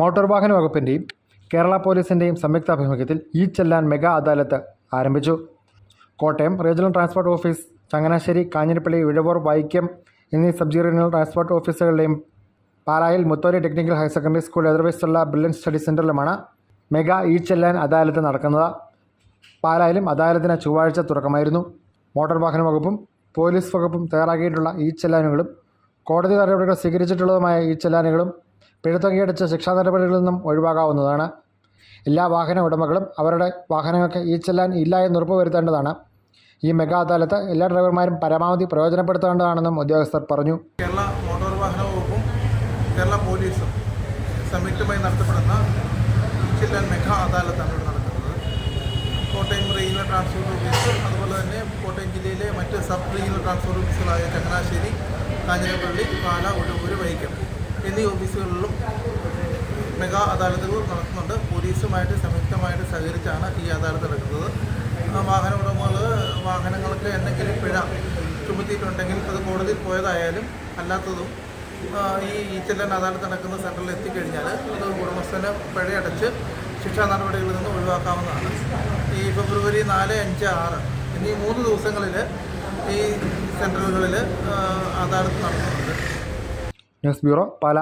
Motor വാഹന വകുപ്പിന്റെയും കേരള പോലീസിന്റെയും സംയുക്താഭിമുഖ്യത്തിൽ ഈ ചെല്ലാൻ മെഗാ അദാലത്ത് ആരംഭിച്ചു. Kottayam regional transport office Changanassery Kanjirappally Ezhavoor Vaikom എന്നീ സബ് റീജിയണൽ ട്രാൻസ്പോർട്ട് ഓഫീസുകളുടെയും പാലായിൽ Mutholy technical higher secondary school എതിർവശത്തുള്ള brilliant study സെന്ററിലുമാണ് മെഗാ ഈ ചെല്ലാൻ അദാലത്ത് നടക്കുന്നത്. പാലായിലും അദാലത്തിന് ചൊവ്വാഴ്ച തുടക്കമായിരുന്നു. മോട്ടോർ വാഹന വകുപ്പും പോലീസ് വകുപ്പും തയ്യാറാക്കിയിട്ടുള്ള ഈ ചെല്ലാനുകളും കോടതി നടപടികൾ സ്വീകരിച്ചിട്ടുള്ളതുമായ ഈ ചെല്ലാനുകളും പിഴത്തുകയടിച്ച ശിക്ഷാ നടപടികളിൽ നിന്നും ഒഴിവാകാവുന്നതാണ്. എല്ലാ വാഹന ഉടമകളും അവരുടെ വാഹനങ്ങൾക്ക് ഈ ചെല്ലാൻ ഇല്ല എന്ന് ഉറപ്പുവരുത്തേണ്ടതാണ് ഈ മെഗാ അദാലത്ത് എല്ലാ ഡ്രൈവർമാരും പരമാവധി പ്രയോജനപ്പെടുത്തേണ്ടതാണെന്നും ഉദ്യോഗസ്ഥർ പറഞ്ഞു. കേരള മോട്ടോർ വാഹന വകുപ്പും കേരള പോലീസും സംയുക്തമായി നടത്തപ്പെടുന്ന ചില്ലാൻ മെഗാ അദാലത്താണ് ഇവിടെ നടക്കുന്നത്. കോട്ടയം റീജിയണൽ ട്രാൻസ്പോർട്ട് ഓഫീസ് അതുപോലെ തന്നെ കോട്ടയം ജില്ലയിലെ മറ്റ് സബ് റീജിയണൽ ട്രാൻസ്പോർട്ട് ഓഫീസുകളായ ചങ്ങനാശ്ശേരി കാഞ്ഞിരപ്പള്ളി പാല ഒരു വൈക്കം. എന്നീ ഓഫീസുകളിലും മെഗാ അദാലത്തുകൾ നടക്കുന്നുണ്ട് പോലീസുമായിട്ട് സംയുക്തമായിട്ട് സഹകരിച്ചാണ് ഈ അദാലത്ത് നടക്കുന്നത്. വാഹന ഉടമകൾ വാഹനങ്ങൾക്ക് എന്തെങ്കിലും പിഴ ചുമത്തിയിട്ടുണ്ടെങ്കിൽ അത് കോടതിയിൽ പോയതായാലും അല്ലാത്തതും ഈ ഈച്ചല്ലൻ അദാലത്ത് നടക്കുന്ന സെന്ററിൽ എത്തിക്കഴിഞ്ഞാൽ അത് ഉടമസ്ഥന് പിഴയടച്ച് ശിക്ഷാ നടപടികളിൽ നിന്ന് ഒഴിവാക്കാവുന്നതാണ്. ഈ ഫെബ്രുവരി നാല് അഞ്ച് ആറ് എന്നീ മൂന്ന് ദിവസങ്ങളിൽ ഈ സെന്ററുകളിൽ അദാലത്ത് നടത്തുന്നുണ്ട് ന്യൂസ് ബ്യൂറോ പാല.